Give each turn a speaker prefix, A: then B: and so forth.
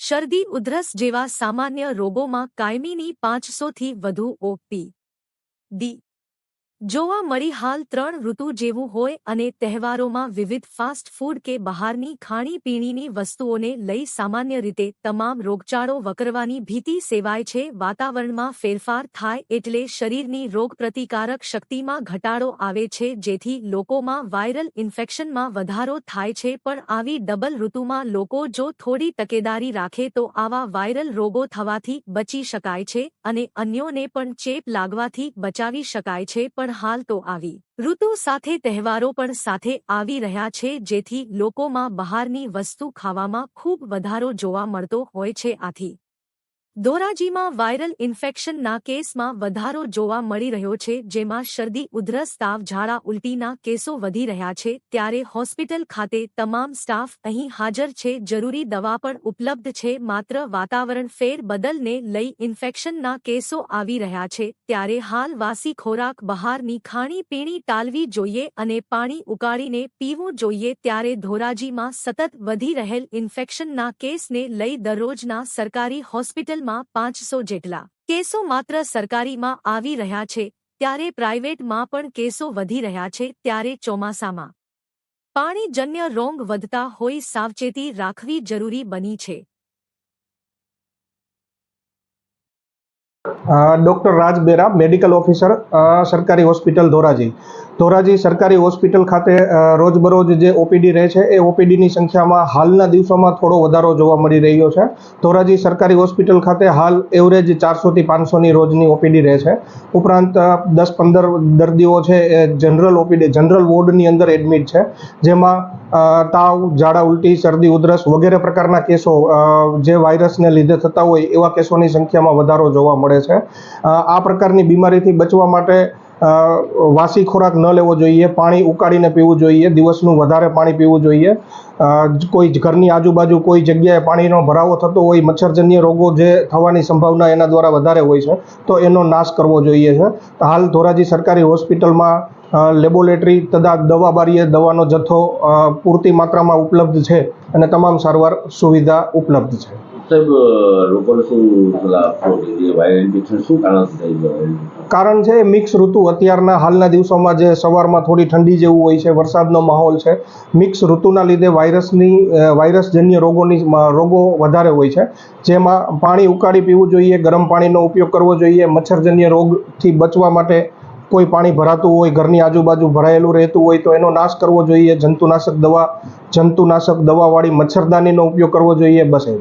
A: શરદી ઉધરસ જેવા સામાન્ય રોગોમાં કાયમીની પાંચસોથી વધુ ઓપી. ડી. જોવા મળી હાલ ત્રણ ઋતુ જેવું હોય અને તહેવારોમાં વિવિધ ફાસ્ટ ફૂડ કે બહારની ખાણીપીણીની વસ્તુઓને લઈ સામાન્ય રીતે તમામ રોગચાળો વકરવાની ભીતિ સેવાય છે. વાતાવરણમાં ફેરફાર થાય એટલે શરીરની રોગપ્રતિકારક શક્તિમાં ઘટાડો આવે છે, જેથી લોકોમાં વાયરલ ઇન્ફેક્શનમાં વધારો થાય છે. પણ આવી ડબલ ઋતુમાં લોકો જો થોડી તકેદારી રાખે તો આવા વાયરલ રોગો થવાથી બચી શકાય છે અને અન્યોને પણ ચેપ લાગવાથી બચાવી શકાય છે. પણ હાલ તો આવી. ઋતુ સાથે તહેવારો પણ સાથે આવી રહ્યા છે, જેથી લોકોમાં બહારની વસ્તુ ખાવામાં ખૂબ વધારો જોવા મળતો હોય છે આથી. ધોરાજીમાં વાયરલ ઇન્ફેક્શનના કેસમાં વધારો જોવા મળી રહ્યો છે, જેમાં શરદી, ઉધરસ, તાવ, ઝાડા, ઉલટીના કેસો વધી રહ્યા છે, ત્યારે હોસ્પિટલ ખાતે તમામ સ્ટાફ અહીં હાજર છે, જરૂરી દવા પણ ઉપલબ્ધ છે, માત્ર વાતાવરણ ફેર બદલને લઈ ઇન્ફેક્શનના કેસો આવી રહ્યા છે, ત્યારે હાલ વાસી ખોરાક બહારની ખાણીપીણી ટાળવી જોઈએ અને પાણી ઉકાળીને પીવું જોઈએ, ત્યારે ધોરાજીમાં સતત વધી રહેલ ઇન્ફેક્શનના કેસને લઈ દરરોજના સરકારી હોસ્પિટલમાં પાંચસો જેટલા કેસો માત્ર સરકારીમાં આવી રહ્યા છે, ત્યારે પ્રાઇવેટમાં પણ કેસો વધી રહ્યા છે, ત્યારે ચોમાસામાં. પાણીજન્ય રોગ વધતા હોઈ સાવચેતી રાખવી જરૂરી બની છે.
B: Doctor Raj Bera, medical officer સરકારી હોસ્પિટલ ધોરાજી. ધોરાજી સરકારી હોસ્પિટલ ખાતે રોજબરોજ જે ઓપીડી રહે છે, એ ઓપીડીની સંખ્યામાં હાલના દિવસોમાં થોડો વધારો જોવા મળી રહ્યો છે. ધોરાજી સરકારી હોસ્પિટલ ખાતે હાલ એવરેજ ચારસોથી પાંચસોની રોજની ઓપીડી રહે છે. ઉપરાંત દસ પંદર દર્દીઓ છે, એ જનરલ ઓપીડી જનરલ વોર્ડની અંદર એડમિટ છે. જેમાં તાવ, ઝાડા, ઉલટી, શરદી, ઉધરસ વગેરે પ્રકારના કેસો જે વાયરસને લીધે થતા હોય એવા કેસોની સંખ્યામાં વધારો જોવા મળે છે. આ પ્રકારની બીમારીથી બચવા માટે વાસી ખોરાક ન લેવો જોઈએ, પાણી ઉકાળીને પીવું જોઈએ, દિવસનું વધારે પાણી પીવું જોઈએ. કોઈ ઘરની આજુબાજુ કોઈ જગ્યાએ પાણીનો ભરાવો થતો હોય, મચ્છરજન્ય રોગો જે થવાની સંભાવના એના દ્વારા વધારે હોય છે, તો એનો નાશ કરવો જોઈએ છે. હાલ ધોરાજી સરકારી હોસ્પિટલમાં લેબોરેટરી તથા દવા બારીએ દવાનો જથ્થો પૂરતી માત્રામાં ઉપલબ્ધ છે અને તમામ સારવાર સુવિધા ઉપલબ્ધ છે. કારણ છે મિક્સ ઋતુ અત્યારના હાલના દિવસોમાં જે સવારમાં થોડી ઠંડી જેવું હોય છે, વરસાદનો માહોલ છે મિક્સ ઋતુના લીધે વાયરસની વાયરસજન્ય રોગોની રોગો વધારે હોય છે. જેમાં પાણી ઉકાળી પીવું જોઈએ, ગરમ પાણીનો ઉપયોગ કરવો જોઈએ, મચ્છરજન્ય રોગથી બચવા માટે કોઈ પાણી ભરાતું હોય, ઘરની આજુબાજુ ભરાયેલું રહેતું હોય તો એનો નાશ કરવો જોઈએ, જંતુનાશક દવા, જંતુનાશક દવાવાળી મચ્છરદાનીનો ઉપયોગ કરવો જોઈએ, બસ એ